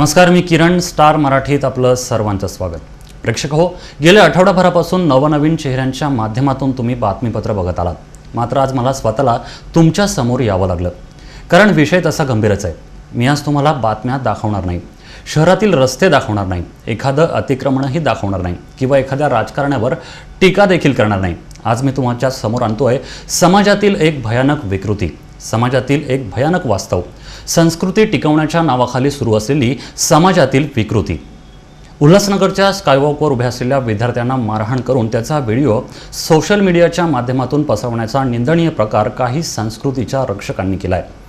नमस्कार मी किरण स्टार मराठीत आपलं सर्वांचं स्वागत. प्रेक्षक हो गेल्या आठवडाभरापासून नवनवीन चेहऱ्यांच्या माध्यमातून तुम्ही बातमीपत्र बघत आलात. मात्र आज मला स्वतःला तुमच्यासमोर यावं लागलं. कारण विषय तसा गंभीरच आहे. मी आज तुम्हाला बातम्या दाखवणार नाही. शहरातील रस्ते दाखवणार नाही. एखादं अतिक्रमणही दाखवणार नाही. किंवा एखाद्या राजकारण्यावर टीका देखील करणार नाही. आज मी तुमच्यासमोर आणतो आहे समाजातील एक भयानक विकृती. समाजातील एक भयानक वास्तव. संस्कृती टिकवण्याच्या नावाखाली सुरू असलेली समाजातील विकृती. उल्हासनगरच्या स्कायवॉकवर उभ्या असलेल्या विद्यार्थ्यांना मारहाण करून त्याचा व्हिडिओ सोशल मीडियाच्या माध्यमातून पसरवण्याचा निंदनीय प्रकार काही संस्कृतीच्या रक्षकांनी केला आहे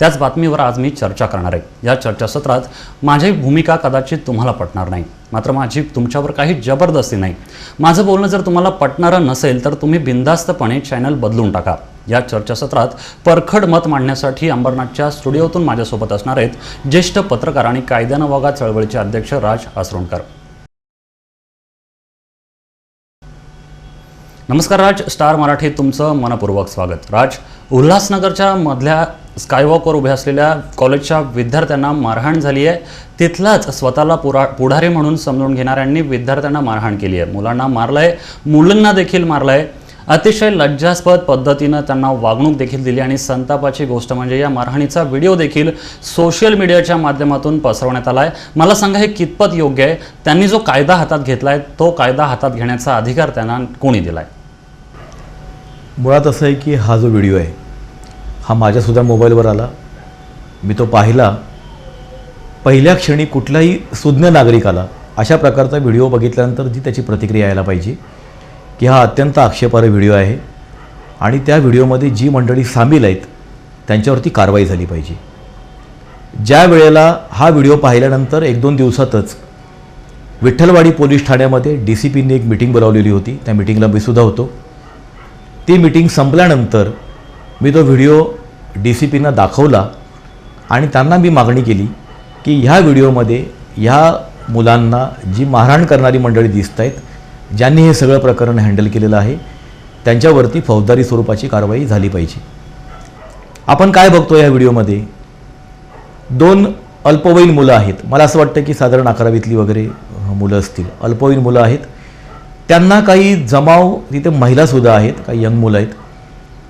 त्याच बातमीवर आज मी चर्चा करणार आहे. या चर्चासत्रात माझी भूमिका कदाचित तुम्हाला पटणार नाही. मात्र माझी तुमच्यावर काही जबरदस्ती नाही. माझं बोलणं जर तुम्हाला पटणारं नसेल तर तुम्ही बिनधास्तपणे चॅनल बदलून टाका. या चर्चासत्रात परखड मत मांडण्यासाठी अंबरनाथच्या स्टुडिओतून माझ्यासोबत असणार आहेत ज्येष्ठ पत्रकार आणि कायद्यानं वागा चळवळीचे अध्यक्ष राज आसरोणकर. नमस्कार राज. स्टार मराठीत तुमचं मनपूर्वक स्वागत. राज उल्हासनगरच्या मधल्या स्कायवॉकवर उभ्या असलेल्या कॉलेजच्या विद्यार्थ्यांना मारहाण झाली आहे. तिथलाच स्वतःला पुरा पुढारी म्हणून समजून घेणाऱ्यांनी विद्यार्थ्यांना मारहाण केली आहे. मुलांना मारलं आहे मुलांना देखील मारलं आहे अतिशय लज्जास्पद पद्धतीनं त्यांना वागणूक देखील दिली आणि संतापाची गोष्ट म्हणजे या मारहाणीचा व्हिडिओ देखील सोशल मीडियाच्या माध्यमातून पसरवण्यात आला आहे मला सांगा हे कितपत योग्य आहे? त्यांनी जो कायदा हातात घेतला आहे तो कायदा हातात घेण्याचा अधिकार त्यांना कोणी दिला आहे मुळात असं आहे की हा जो व्हिडिओ आहे हा माझ्यासुद्धा मोबाईलवर आला. मी तो पाहिला. पहिल्या क्षणी कुठलाही सुज्ञ नागरिकाला अशा प्रकारचा व्हिडिओ बघितल्यानंतर जी त्याची प्रतिक्रिया यायला पाहिजे की हा अत्यंत आक्षेपार्ह व्हिडिओ आहे आणि त्या व्हिडिओमध्ये जी मंडळी सामील आहेत त्यांच्यावरती कारवाई झाली पाहिजे. ज्या वेळेला हा व्हिडिओ पाहिल्यानंतर एक दोन दिवसातच विठ्ठलवाडी पोलीस ठाण्यामध्ये डी सी पीने एक मिटिंग बोलावलेली होती. त्या मिटिंगला मी सुद्धा होतो. ती मिटिंग संपल्यानंतर मी तो व्हिडिओ डी सी पीनं दाखवला आणि त्यांना मी मागणी केली की ह्या व्हिडिओमध्ये ह्या मुलांना जी मारहाण करणारी मंडळी दिसत आहेत ज्यांनी हे सगळं प्रकरण हँडल केलेलं आहे त्यांच्यावरती फौजदारी स्वरूपाची कारवाई झाली पाहिजे. आपण काय बघतो या व्हिडिओमध्ये? दोन अल्पवयीन मुलं आहेत. मला असं वाटतं की साधारण अकरावीतली वगैरे मुलं असतील. अल्पवयीन मुलं आहेत. त्यांना काही जमाव तिथे महिलासुद्धा आहेत काही यंग मुलं आहेत.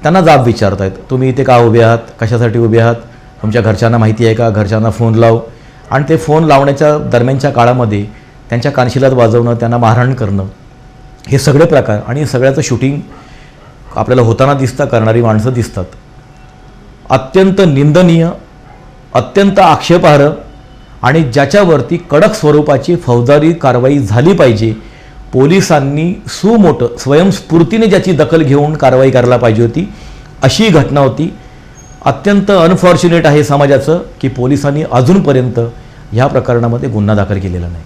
त्यांना जाब विचारत आहेत तुम्ही इथे का उभे आहात? कशासाठी उभे आहात? तुमच्या घरच्यांना माहिती आहे का? घरच्यांना फोन लाव. आणि ते फोन लावण्याच्या दरम्यानच्या काळामध्ये त्यांच्या कानशिलात वाजवणं त्यांना मारहाण करणं हे सगळे प्रकार आणि सगळ्याचं शूटिंग आपल्याला होताना दिसतं करणारी माणसं दिसतात. अत्यंत निंदनीय अत्यंत आक्षेपार्ह आणि ज्याच्यावरती कडक स्वरूपाची फौजदारी कारवाई झाली पाहिजे पोलिसांनी सुमोठं स्वयंस्फूर्तीने ज्याची दखल घेऊन कारवाई करायला पाहिजे होती अशी घटना होती. अत्यंत अनफॉर्च्युनेट आहे समाजाचं की पोलिसांनी अजूनपर्यंत ह्या प्रकरणामध्ये गुन्हा दाखल केलेला नाही.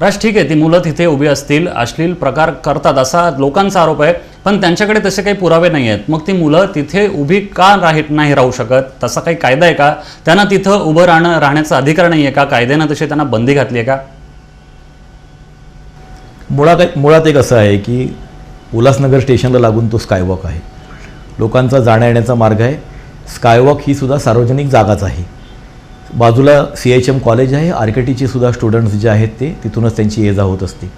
राज ठीक आहे ती मुलं तिथे उभी असतील अश्लील प्रकार करतात असा लोकांचा आरोप आहे पण त्यांच्याकडे तसे काही पुरावे नाही आहेत. मग ती मुलं तिथे उभी का राहत नाही राहू शकत? तसा काही कायदा आहे का? त्यांना तिथं उभं राहणं राहण्याचा अधिकार नाही आहे का? कायद्यानं तशी त्यांना बंदी घातली आहे का? मुळात एक मुळात एक असं आहे की उल्हासनगर स्टेशनला लागून तो स्कायवॉक आहे. लोकांचा जाण्या येण्याचा मार्ग आहे. स्कायवॉक ही सुद्धा सार्वजनिक जागाच आहे. बाजूला सी एच एम कॉलेज आहे. आर के टीचे सुद्धा स्टुडंट्स जे आहेत ते तिथूनच त्यांची ये जा होत असते.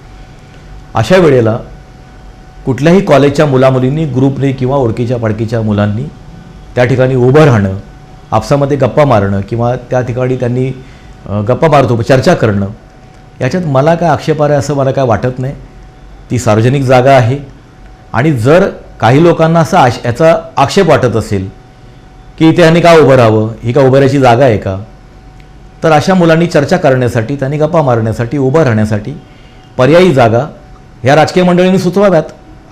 अशा वेळेला कुठल्याही कॉलेजच्या मुलामुलींनी ग्रुपने किंवा ओळखीच्या पाडकीच्या मुलांनी त्या ठिकाणी उभं राहणं आपसामध्ये गप्पा मारणं किंवा त्या ठिकाणी त्यांनी गप्पा मारतो चर्चा करणं याच्यात मला काय आक्षेप आहे असं मला काय वाटत नाही. ती सार्वजनिक जागा आहे. आणि जर काही लोकांना असा आश याचा आक्षेप वाटत असेल की इथे ह्यांनी का उभं राहावं? ही का उभं राहायची जागा आहे का? तर अशा मुलांनी चर्चा करण्यासाठी त्यांनी गप्पा मारण्यासाठी उभं राहण्यासाठी पर्यायी जागा ह्या राजकीय मंडळींनी सुचवाव्यात.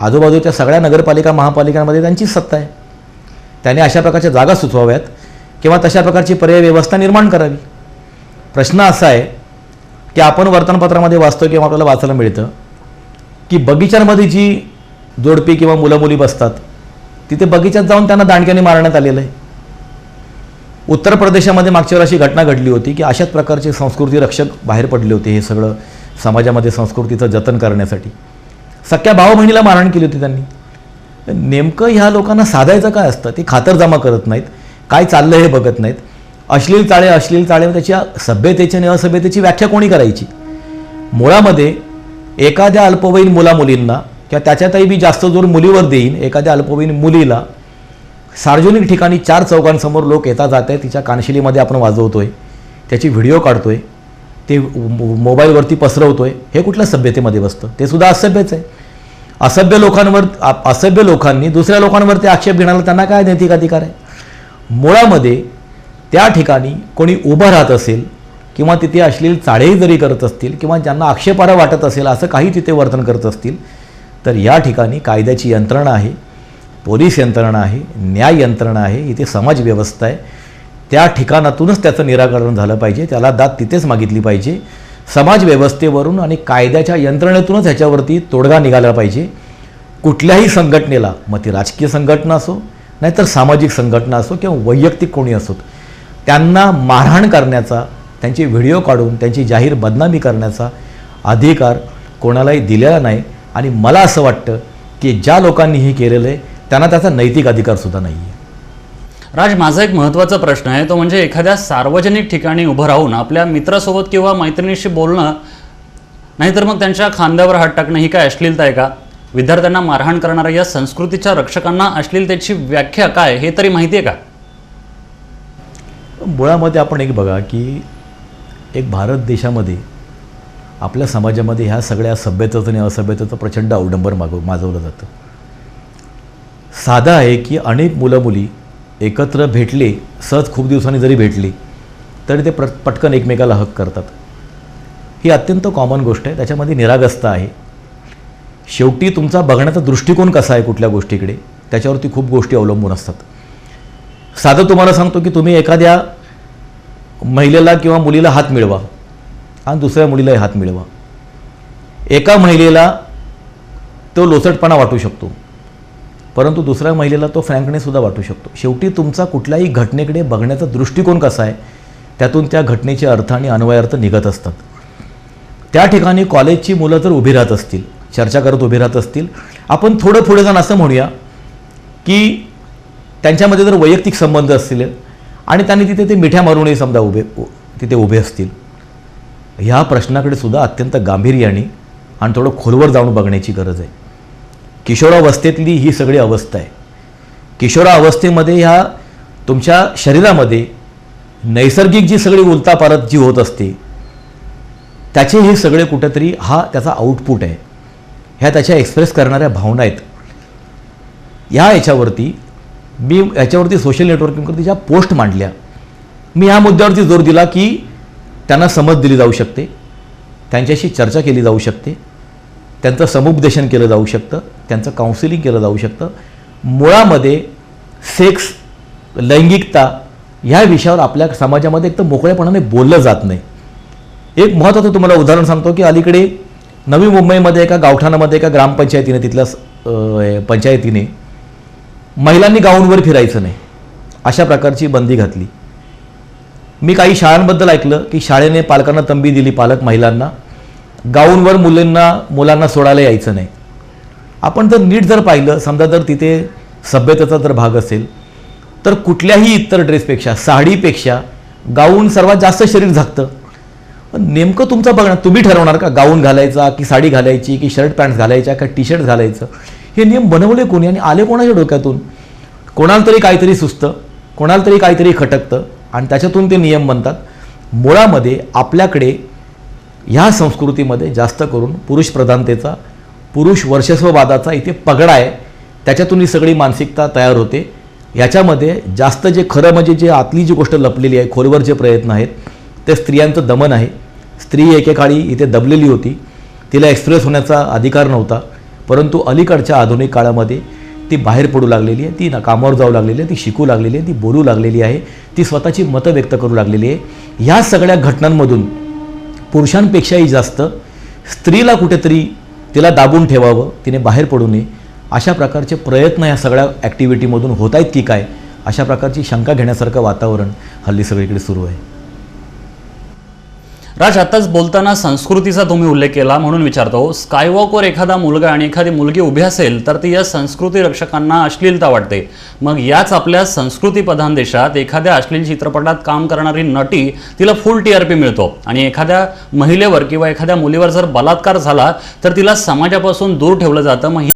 आजूबाजूच्या सगळ्या नगरपालिका महापालिकांमध्ये त्यांचीच सत्ता आहे. त्यांनी अशा प्रकारच्या जागा सुचवाव्यात किंवा तशा प्रकारची पर्यायी व्यवस्था निर्माण करावी. प्रश्न असा आहे की आपण वर्तमानपत्रामध्ये वाचतो किंवा आपल्याला वाचायला मिळतं की बगीचांमध्ये जी जोडपी किंवा मुलं मुली बसतात तिथे बगीचात जाऊन त्यांना दांडक्याने मारण्यात आलेलं आहे. उत्तर प्रदेशामध्ये मागच्या वेळी अशी घटना घडली होती की अशाच प्रकारचे संस्कृती रक्षक बाहेर पडले होते हे सगळं समाजामध्ये संस्कृतीचं जतन करण्यासाठी. सख्या भाऊ बहिणीला मारहाण केली होती त्यांनी. नेमकं ह्या लोकांना साधायचं काय असतं? ते खातरजमा करत नाहीत काय चाललं हे बघत नाहीत. अश्लील चाळे अश्लील चाळे त्याच्या सभ्यतेची आणि असभ्यतेची व्याख्या कोणी करायची? मुळामध्ये एखाद्या अल्पवयीन मुलामुलींना किंवा त्याच्यातही मी जास्त जोर मुलीवर देईन एखाद्या अल्पवयीन मुलीला सार्वजनिक ठिकाणी चार चौकांसमोर लोक येता जात आहे तिच्या कानशिलीमध्ये आपण वाजवतोय त्याची व्हिडिओ काढतोय ते मो- मोबाईलवरती पसरवतोय हे कुठल्या सभ्यतेमध्ये बसतं? ते सुद्धा असभ्यच आहे. असभ्य लोकांवर असभ्य लोकांनी दुसऱ्या लोकांवरती आक्षेप घेण्याला त्यांना काय नैतिक अधिकार आहे? मुळामध्ये त्या ठिकाणी कोणी उभं राहत असेल किंवा तिथे असलेली चाळेही जरी करत असतील किंवा ज्यांना आक्षेपार्ह वाटत असेल असं काही तिथे वर्तन करत असतील तर या ठिकाणी कायद्याची यंत्रणा आहे पोलीस यंत्रणा आहे न्याय यंत्रणा आहे इथे समाज व्यवस्था आहे. त्या ठिकाणातूनच त्याचं निराकरण झालं पाहिजे त्याला दाद तिथेच मागितली पाहिजे. समाज व्यवस्थेवरून आणि कायद्याच्या यंत्रणेतूनच ह्याच्यावरती तोडगा निघाला पाहिजे. कुठल्याही संघटनेला मग ती राजकीय संघटना असो नाहीतर सामाजिक संघटना असो किंवा वैयक्तिक कोणी असोत त्यांना मारहाण करण्याचा त्यांचे व्हिडिओ काढून त्यांची जाहीर बदनामी करण्याचा अधिकार कोणालाही दिलेला नाही. आणि मला असं वाटतं की ज्या लोकांनी हे केलेलं आहे त्यांना त्याचा नैतिक अधिकारसुद्धा नाही आहे राज माझा एक महत्त्वाचा प्रश्न आहे. तो म्हणजे एखाद्या सार्वजनिक ठिकाणी उभं राहून आपल्या मित्रासोबत किंवा मैत्रिणीशी बोलणं नाहीतर मग त्यांच्या खांद्यावर हात टाकणं ही काय अश्लीलता आहे का? विद्यार्थ्यांना मारहाण करणाऱ्या या संस्कृतीच्या रक्षकांना अश्लीलतेची व्याख्या काय हे तरी माहिती आहे का? मुळामध्ये आपण एक बघा की एक भारत देशामध्ये आपल्या समाजामध्ये ह्या सगळ्या सभ्यतेचं आणि असभ्यतेचं प्रचंड अवडंबर मागव माजवलं जातं. साधं आहे की अनेक मुलं मुली एकत्र भेटले सहज खूप दिवसांनी जरी भेटली तरी ते प्र पटकन एकमेकाला हक करतात. ही अत्यंत कॉमन गोष्ट आहे. त्याच्यामध्ये निरागस्ता आहे. शेवटी तुमचा बघण्याचा दृष्टिकोन कसा आहे कुठल्या गोष्टीकडे त्याच्यावरती खूप गोष्टी अवलंबून असतात. साधं तुम्हाला सांगतो की तुम्ही एखाद्या महिलेला किंवा मुलीला हात मिळवा आणि दुसऱ्या मुलीलाही हात मिळवा. एका महिलेला तो लोसटपणा वाटू शकतो परंतु दुसऱ्या महिलेला तो फ्रँकनेसुद्धा वाटू शकतो. शेवटी तुमचा कुठल्याही घटनेकडे बघण्याचा दृष्टिकोन कसा आहे त्यातून त्या घटनेचे अर्थ आणि अन्वयार्थ निघत असतात. त्या ठिकाणी कॉलेजची मुलं जर उभी राहत असतील चर्चा करत उभी राहत असतील. आपण थोडं पुढे जाण असं म्हणूया की त्यांच्यामध्ये जर वैयक्तिक संबंध असतील आणि त्यांनी तिथे ते मिठ्या मारूनही समजा उभे तिथे उभे असतील ह्या प्रश्नाकडे सुद्धा अत्यंत गांभीर्याने आणि थोडं खोलवर जाऊन बघण्याची गरज आहे. किशोरावस्थेतली ही सगळी अवस्था आहे. किशोरावस्थेमध्ये ह्या तुमच्या शरीरामध्ये नैसर्गिक जी सगळी उलतापालत जी होत असते त्याचे हे सगळे कुठंतरी हा त्याचा आउटपुट आहे. ह्या त्याच्या एक्सप्रेस करणाऱ्या भावना आहेत. ह्या याच्यावरती मी याच्यावरती सोशल नेटवर्किंगवरती ज्या पोस्ट मांडल्या मी ह्या मुद्द्यावरती जोर दिला की त्यांना समज दिली जाऊ शकते त्यांच्याशी चर्चा केली जाऊ शकते त्यांचं समुपदेशन केलं जाऊ शकतं त्यांचं काउन्सिलिंग केलं जाऊ शकतं. मुळामध्ये सेक्स लैंगिकता ह्या विषयावर आपल्या समाजामध्ये एक तर मोकळेपणाने बोललं जात नाही. एक महत्त्वाचं तुम्हाला उदाहरण सांगतो की अलीकडे नवी मुंबईमध्ये एका गावठाणामध्ये एका ग्रामपंचायतीने तिथल्या पंचायतीने महिलांनी गाऊनवर फिरायचं नाही. अशा प्रकारची बंदी घातली. मी काही शाळांबद्दल ऐकलं की शाळेने पालकांना तंबी दिली पालक महिलांना. गाऊनवर मुलींना मुलांना सोडायला यायचं नाही. आपण जर नीट जर पाहिलं समजा जर तिथे सभ्यतेचा जर भाग असेल तर कुठल्याही इतर ड्रेसपेक्षा साडीपेक्षा गाऊन सर्वात जास्त शरीर झाकतं. पण नेमकं तुमचं बघणार तुम्ही ठरवणार का? गाऊन घालायचा की साडी घालायची की शर्ट पॅन्ट घालायच्या का टी शर्ट घालायचं? हे नियम बनवले कोणी आणि आले कोणाच्या डोक्यातून? कोणाला तरी काहीतरी सुचतं कोणाला तरी काहीतरी खटकतं आणि त्याच्यातून ते नियम बनतात. मुळामध्ये आपल्याकडे ह्या संस्कृतीमध्ये जास्त करून पुरुष प्रधानतेचा पुरुष वर्चस्ववादाचा इथे पगडा आहे. त्याच्यातून ही सगळी मानसिकता तयार होते. याच्यामध्ये जास्त जे खरं म्हणजे जे आतली जी गोष्ट लपलेली आहे खोलवर जे प्रयत्न आहेत ते स्त्रियांचं दमन आहे. स्त्री एकेकाळी इथे दबलेली होती. तिला एक्सप्रेस होण्याचा अधिकार नव्हता. परंतु अलीकडच्या आधुनिक काळामध्ये ती बाहेर पडू लागलेली आहे ती ना कामावर जाऊ लागलेली आहे ती शिकू लागलेली आहे ती बोलू लागलेली आहे ती स्वतःची मतं व्यक्त करू लागलेली आहे. ह्या सगळ्या घटनांमधून पुरुषांपेक्षाही जास्त स्त्रीला कुठेतरी तिला दाबून ठेवावं तिने बाहेर पडू नये अशा प्रकारचे प्रयत्न या सगळ्या ॲक्टिव्हिटीमधून होत आहेत की काय अशा प्रकारची शंका घेण्यासारखं वातावरण हल्ली सगळीकडे सुरू आहे. राज आताच बोलताना संस्कृतीचा तुम्ही उल्लेख केला म्हणून विचारतो. स्कायवॉकवर एखादा मुलगा आणि एखादी मुलगी उभी असेल तर ती या संस्कृती रक्षकांना अश्लीलता वाटते. मग याच आपल्या संस्कृती प्रधान देशात एखाद्या अश्लील चित्रपटात काम करणारी नटी तिला फुल टी आर पी मिळतो. आणि एखाद्या महिलेवर किंवा एखाद्या मुलीवर जर बलात्कार झाला तर तिला समाजापासून दूर ठेवलं जातं. मग